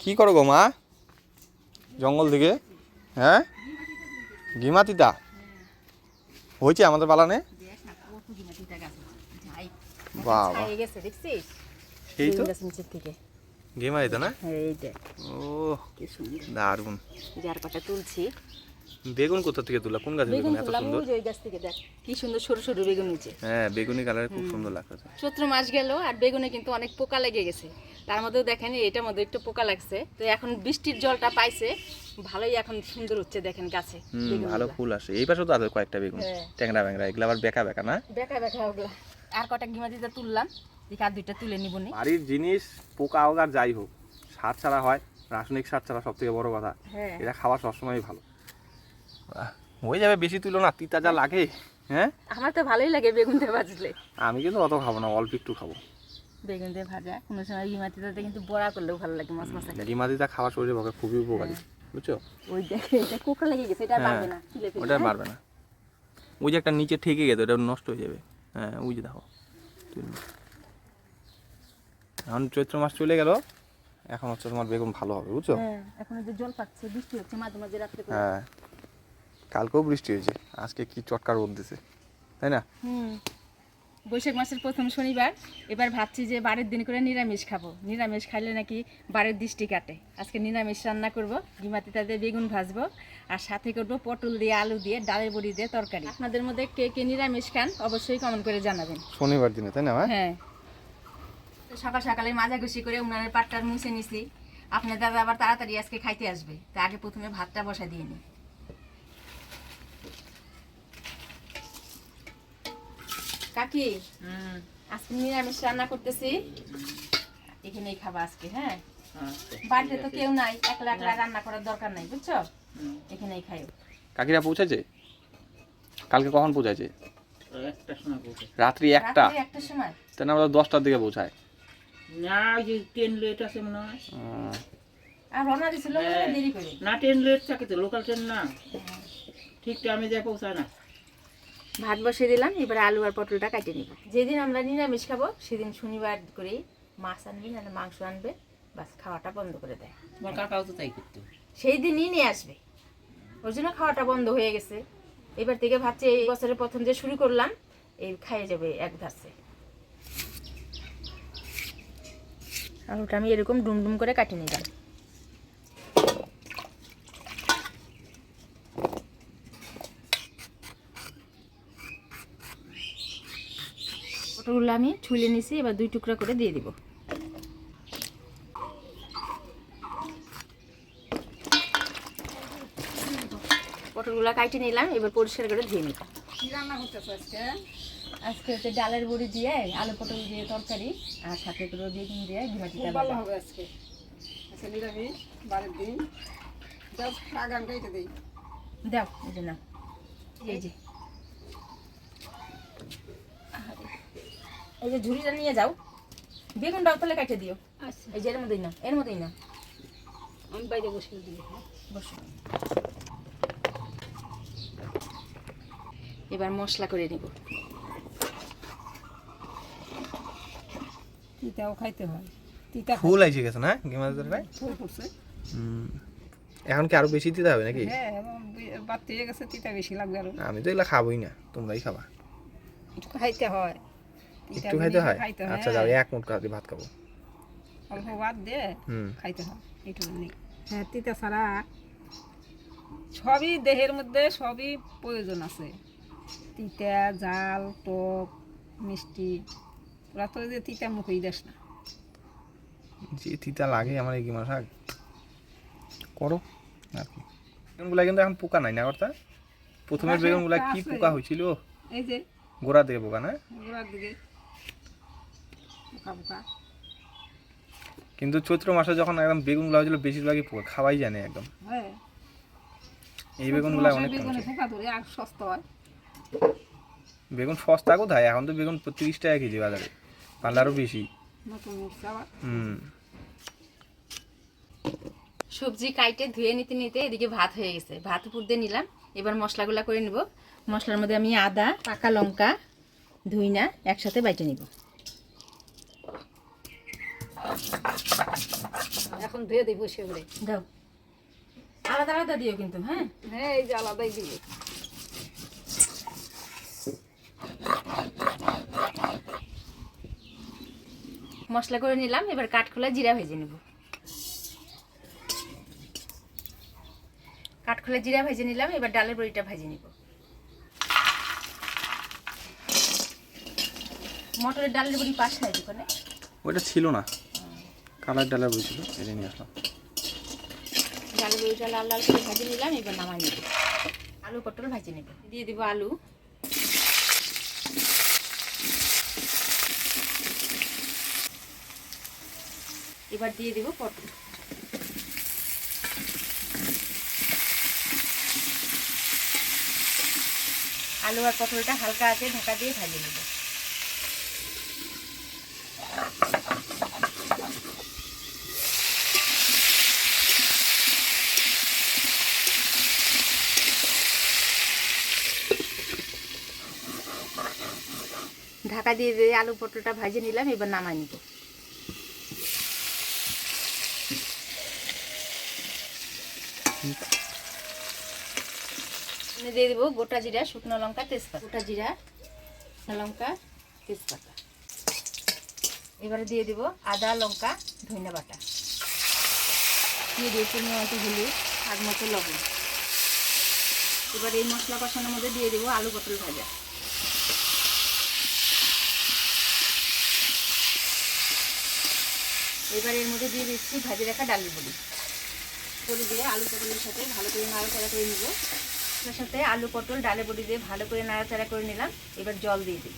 কি করো গো মা? জঙ্গল থেকে হ্যাঁ? গিমা তিতা হয়েছে আমাদের বাবা। তো? বেগুন থেকে না? ও যার তুলছি কোথা থেকে তুলা কোন গাছের বেগুন বেগুন এত সুন্দর? ওই গাছ থেকে দেখ কি সুন্দর সরু সরু বেগুন নিচে। হ্যাঁ বেগুনি কালারে খুব সুন্দর লাগতেছে। চৈত্র মাস গেল আর বেগুনে কিন্তু অনেক পোকা লেগে গেছে। তার মধ্যেও দেখেন এটার মধ্যে একটু পোকা লাগছে। তো এখন বৃষ্টির জলটা পাইছে ভালোই এখন সুন্দর হচ্ছে দেখেন গাছে। ভালো ফুল আসে। এই পাশেও তো আছে কয়েকটা বেগুন। হ্যাঁ। ট্যাংরা ব্যাংরা এগুলো আবার বেকা বেকা না? বেকা বেকা ওগুলা। আর কটা ঘিমা দিতে তুললাম দেখি আর দুইটা তুলে নিব নি। বাড়ির জিনিস পোকা হোক আর যাই হোক সার ছাড়া হয় রাসায়নিক সার ছাড়া সব থেকে বড় কথা। হ্যাঁ। এটা খাওয়া সবসময় ভালো। হয়ে যাবে বেশি তুলো না তিতা যা লাগে হ্যাঁ? আমার তো ভালোই লাগে বেগুন দিয়ে ভাজলে। আমি কিন্তু অত খাব না অল্প একটু খাব। বেগুন দিয়ে ভাজা। কোনো সময় কিন্তু বড়া করলেও ভালো লাগে মাছ মাছ। খাওয়া শরীরের পক্ষে খুবই উপকারী বুঝছ? ওই দেখে এটা কোকড়া লেগে গেছে এটা হ্যাঁ, পারবে না ওটা হ্যাঁ? পারবে না। ওই যে একটা নিচে ঠেকে গেছে ওটা নষ্ট হয়ে যাবে। হ্যাঁ ওই যে দেখো এখন চৈত্র মাস চলে গেল এখন হচ্ছে তোমার বেগুন ভালো হবে বুঝছ? হ্যাঁ এখন যে জল পাচ্ছে বৃষ্টি হচ্ছে মাঝে মাঝে রাত্রে হ্যাঁ কালকেও বৃষ্টি হয়েছে আজকে কি চটকা রোদ দিছে তাই না? হুম। বৈশাখ মাসের প্রথম শনিবার। এবার ভাবছি যে বারের দিন করে নিরামিষ খাব। নিরামিষ খাইলে নাকি বারের দৃষ্টি কাটে। আজকে নিরামিষ রান্না করব ডিমাতিটা তাদের বেগুন ভাজবো আর সাথে করব পটল দিয়ে আলু দিয়ে ডালের বড়ি দিয়ে তরকারি। আপনাদের মধ্যে কে কে নিরামিষ খান অবশ্যই কমেন্ট করে জানাবেন। শনিবার দিনে তাই না হ্যাঁ। তো সকাল সকালে মাজা ঘুষি করে উনানের পাটটা মুছে নিছি। আপনার দাদা আবার তাড়াতাড়ি আজকে খাইতে আসবে। তা আগে প্রথমে ভাতটা বসা দিয়ে নি। কাকি আজকে নিরামিষ রান্না করতেছি। এখানেই খাবা আজকে হ্যাঁ? বাড়িতে তো কেউ নাই একলা একলা রান্না করার দরকার নাই বুঝছ? এখানেই খাইও। কাকিরা পৌঁছেছে? কালকে কখন পৌঁছাছে? একটা সময় পৌঁছে রাত্রি একটা। একটার সময়? না দশটার দিকে পৌঁছায়। না ওই যে ট্রেন লেট আছে মনে হয়। আর রওনা দিছিল দেরি করে। না ট্রেন লেট থাকে তো লোকাল ট্রেন না। ঠিক টাইমে যায় পৌঁছায় না। ভাত বসিয়ে দিলাম এবার আলু আর পটলটা কাটিয়ে নিব। যেদিন আমরা নিরামিষ খাব সেদিন শনিবার করেই মাছ আনবে নাহলে মাংস আনবে বাস খাওয়াটা বন্ধ করে দেয়। তোমার কাকাও তো তাই করতো? সেই দিনই নিয়ে আসবে। ওর জন্য খাওয়াটা বন্ধ হয়ে গেছে। এবার থেকে ভাবছি এই বছরের প্রথম যে শুরু করলাম এই খাইয়ে যাবে এক ধাসে আলুটা আমি এরকম ডুম ডুম করে কাটিয়ে নিলাম। পটলগুলো আমি ছুলে নিছি এবার দুই টুকরা করে দিয়ে দিব। পটলগুলো কাটে নিলাম এবার পরিষ্কার করে ধুয়ে নিব। কি রান্না করতেছো আজকে? আজকে হচ্ছে ডালের বড়ি দিয়ে আলু পটল দিয়ে তরকারি আর সাথে করে বেগুন দিয়ে খুব ঘিমাটিটা ভালো হবে আজকে। আজকে নিরামিষ বারের দিন। যাও শাক দিই। দাও এই যে নাও। এই যে। এই যে ঝুড়িটা নিয়ে যাও। বেগুনটাও তাহলে কেটে দিও। আচ্ছা। এই যে এর মধ্যেই নাও এর মধ্যেই নাও। আমি বাইরে বসে দিই হ্যাঁ। বসো। এবার মশলা করে নিব। তিতাও খাইতে হয়। তিতা ফুল আইসে গেছে না গেমার তরকারি ফুল হুম। এখন কি আরও বেশি দিতে হবে নাকি? হ্যাঁ এবং বাড়তে গেছে তিতা বেশি লাগবে আরও। আমি তো এগুলা খাবোই না তোমরাই খাবা। একটু খাইতে হয়। একটু খাইতে হয়? আচ্ছা যাও এক মুঠ খাতে ভাত খাব। অল্প দিয়ে হুম। খাইতে হয় একটু নেই হ্যাঁ তিতা ছাড়া সবই দেহের মধ্যে সবই প্রয়োজন আছে। তিতা জাল টক মিষ্টি ওরা তো যে তিতা মুখেই দেশ না। যে তিতা লাগে আমার এই গেমার শাক করো আর কি। বেগুনগুলা কিন্তু এখন পোকা নাই না কর্তা? প্রথমের বেগুনগুলা কি পোকা হয়েছিল? এই যে। গোড়া দিয়ে পোকা না? গোড়ার দিকে। পোকা পোকা কিন্তু চৈত্র মাসে যখন একদম বেগুনগুলা হয়েছিল বেশিরভাগই পোকা খাওয়াই জানে একদম। হ্যাঁ। এই বেগুনগুলা মাসে অনেক বেগুনে পোকা ধরে আর সস্তা হয়। বেগুন সস্তা কোথায়? এখন তো বেগুন তিরিশ টাকা কেজি বাজারে। পারলে আরও বেশি হুম। সবজি কাইটে ধুয়ে নিতে নিতে এদিকে ভাত হয়ে গেছে। ভাত উপর দিয়ে নিলাম। এবার মশলাগুলো করে নিব। মশলার মধ্যে আমি আদা পাকা লঙ্কা ধুইনা একসাথে বাইটে নিব। এখন ধুয়ে দিই বসে করে দাও। আলাদা আলাদা দিও কিন্তু হ্যাঁ? হ্যাঁ এই যে আলাদাই দিবি। মশলা করে নিলাম এবার কাঠখোলা জিরা ভেজে নেব। কাঠখোলা জিরা ভেজে নিলাম এবার ডালের বড়িটা ভেজে নিব। মটরের ডালের বড়ি পাশ নাই দোকানে? ওইটা ছিল না। কালার ডালার বই এটা নিয়ে আসলাম। ভেজে নিলাম, এবার নামাই নেব। আলু পটল ভেজে নেব। দিয়ে দিব আলু। এবার দিয়ে দিব পটল আলু আর পটলটা হালকা আছে, ঢাকা দিয়ে ভাজে নেব। ঢাকা দিয়ে দিয়ে আলু পটলটা ভাজে নিলাম এবার নামাই নিব। দিয়ে দেবো গোটা জিরা শুকনো লঙ্কা তেজপাতা। গোটা জিরা শুকনো লঙ্কা তেজপাতা। এবারে দিয়ে দিব আদা লঙ্কা ধনিয়া বাটা। দিয়ে দিয়েছি মতো হলুদ স্বাদ মতো লবণ। এবার এই মশলা কষানোর মধ্যে দিয়ে দেবো আলু পটল ভাজা। এবার এর মধ্যে দিয়ে দিচ্ছি ভাজি রাখা ডালের বড়ি। বড়ি দিয়ে আলু পটলের সাথে ভালো করে নাড়াচাড়া করে নিব। তার সাথে আলু পটল ডালে বড়ি দিয়ে ভালো করে নাড়াচাড়া করে নিলাম। এবার জল দিয়ে দিই।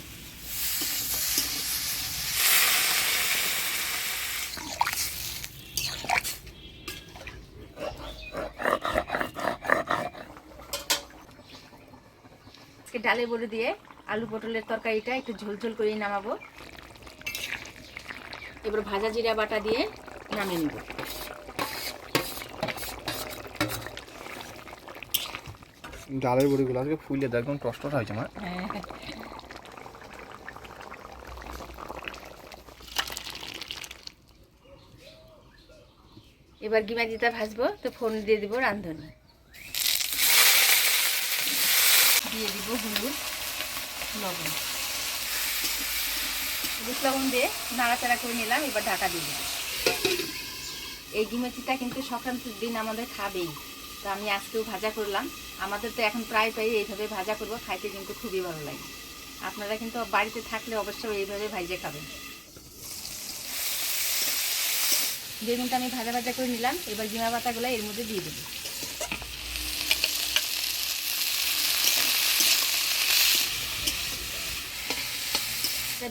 ডালে বড়ি দিয়ে আলু পটলের তরকারিটা একটু ঝোলঝোল করে নামাবো। এবার ভাজা জিরা বাটা দিয়ে নামিয়ে নিব। ডালের বড়িগুলো আজকে ফুলে দেয় একদম টস টস হয়েছে আমার এবার গিমা দিতে ভাজবো তো ফোন দিয়ে দিব রাঁধুনি। দিয়ে দিব হলুদ লবণ। হলুদ লবণ দিয়ে নাড়াচাড়া করে নিলাম, এবার ঢাকা দিয়ে দিব এই গিমেচিটা কিন্তু সংক্রান্তির দিন আমাদের খাবেই। তো আমি আজকেও ভাজা করলাম। আমাদের তো এখন প্রায় প্রায় এইভাবে ভাজা করব, খাইতে কিন্তু খুবই ভালো লাগে। আপনারা কিন্তু বাড়িতে থাকলে অবশ্যই এইভাবে ভাইজে খাবেন। বেগুনটা আমি ভাজা ভাজা করে নিলাম, এবার ডিমা পাতাগুলো এর মধ্যে দিয়ে দেবো।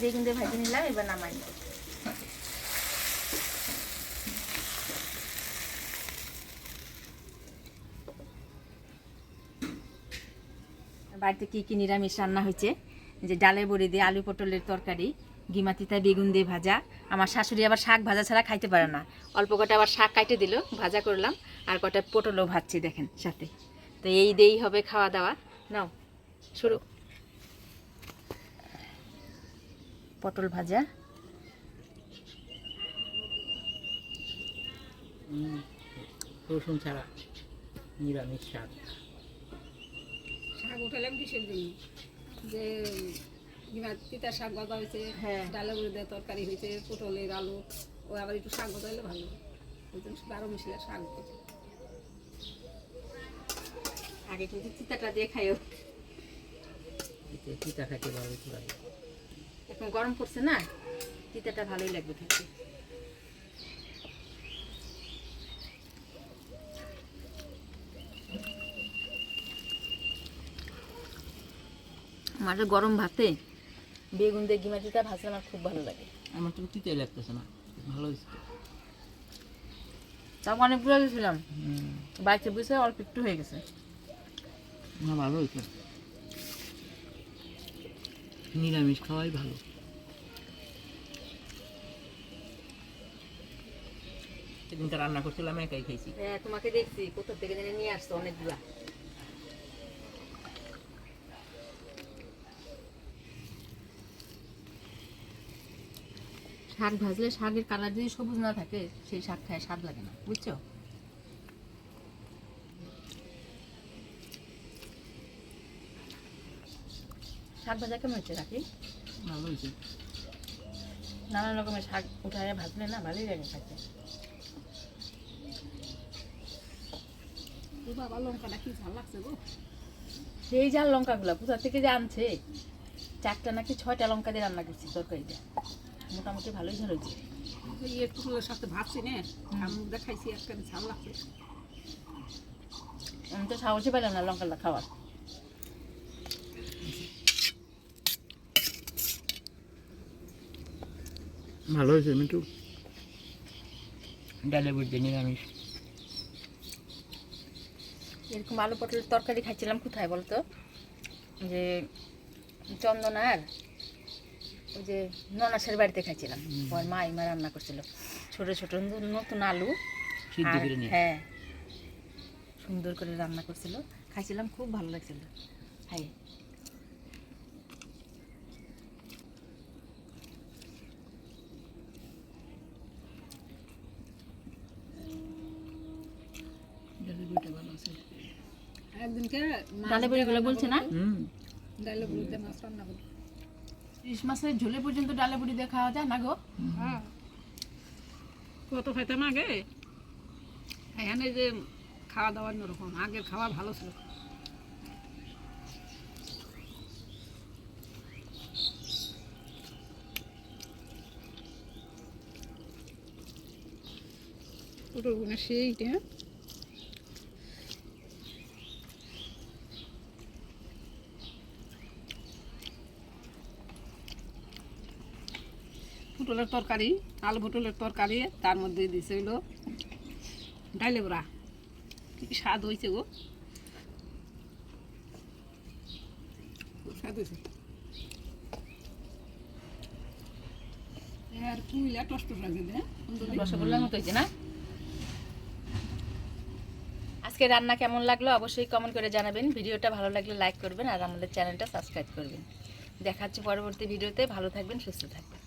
বেগুন দিয়ে ভাজে নিলাম, এবার নামাই। বাড়িতে কী কী নিরামিষ রান্না হয়েছে? যে ডালে বড়ি দিয়ে আলু পটলের তরকারি গিমাতিতা বেগুন দিয়ে ভাজা। আমার শাশুড়ি আবার শাক ভাজা ছাড়া খাইতে পারে না। অল্প কটা আবার শাক কাটে দিল, ভাজা করলাম, আর কটা পটলও ভাজছি দেখেন সাথে। তো এই দিয়েই হবে খাওয়া দাওয়া। নাও, শুরু। পটল ভাজা। হুম, রসুন ছাড়া নিরামিষ শাক। শাক উঠালাম কিসের জন্য? যে তিতা শাক ভাজা হয়েছে হ্যাঁ। ডালে গুঁড়ো দিয়ে তরকারি হয়েছে পটলের আলু ও আবার একটু শাক ভাজাইলে ভালো। ওই জন্য শুধু বারো মিশিয়ে শাক ভাজা আগে কিন্তু চিতাটা দিয়ে খাইও। তিতা খাইতে ভালো লাগে এখন গরম পড়ছে না তিতাটা ভালোই লাগবে খেতে। আমার গরম ভাতে বেগুন দিয়ে গিমা তিতা ভাজলে আমার খুব ভালো লাগে। আমার তো তিতাই লাগতেছে না ভালো। তাও অনেকগুলো দিয়েছিলাম বাড়িতে বুঝে অল্প একটু হয়ে গেছে। না ভালো হয়েছে। নিরামিষ খাওয়াই ভালো। সেদিনকে রান্না করছিলাম একাই খাইছি হ্যাঁ তোমাকে দেখছি কোথা থেকে জেনে নিয়ে আসছো অনেকগুলা। শাক ভাজলে শাকের কালার যদি সবুজ না থাকে সেই শাক খায় স্বাদ লাগে না বুঝছ? শাক ভাজা কেমন হচ্ছে রাখি? ভালো হয়েছে। নানান রকমের শাক উঠায় ভাজলে না ভালোই লাগে খাইতে বাবা লঙ্কাটা কি ঝাল লাগছে গো সেই জাল লঙ্কাগুলো কোথা থেকে যে আনছে? চারটা নাকি ছয়টা লঙ্কা দিয়ে রান্না করছি তরকারিটা মোটামুটি ভালোই ঝাল হয়েছে ওই একটু সাথে ভাবছি নে আমি দেখাইছি একটা ঝাল লাগছে। আমি তো সাহসই পেলাম না লঙ্কাটা খাওয়ার। ভালো হয়েছে মিঠু ডালে বুঝতে নিরামিষ। এরকম আলু পটলের তরকারি খাইছিলাম কোথায় বলতো? যে চন্দনার ওই যে ননাসের বাড়িতে খাইছিলাম। ওর মা ইমা রান্না করছিল। ছোট ছোট নতুন আলু। হ্যাঁ সুন্দর করে রান্না করছিল। খাইছিলাম খুব ভালো লাগছিল। হাই। ভালো আছে। একদিনকে ডালে বড়িগুলো বলছে না? ডালে বলতে মাছ রান্না করি ইলিশ মাছের ঝোলে পর্যন্ত ডালে বড়ি দিয়ে খাওয়া যায় না গো? হ্যাঁ। কত খাইতাম আগে? এখানে যে খাওয়া দাওয়া অন্যরকম আগের খাওয়া ভালো ছিল। পটলগুলো সেইটা পটলের তরকারি আলু পটলের তরকারি তার মধ্যে দিছে হইল ডাইলে বড়া। কি স্বাদ হয়েছে গো। স্বাদ হয়েছে আর কুইলা টস টস লাগে রসগোল্লার মতো হয়েছে না? আজকে রান্না কেমন লাগল অবশ্যই কমেন্ট করে জানাবেন। ভিডিওটা ভালো লাগলে লাইক করবেন আর আমাদের চ্যানেলটা সাবস্ক্রাইব করবেন। দেখা হচ্ছে পরবর্তী ভিডিওতে। ভালো থাকবেন সুস্থ থাকবেন।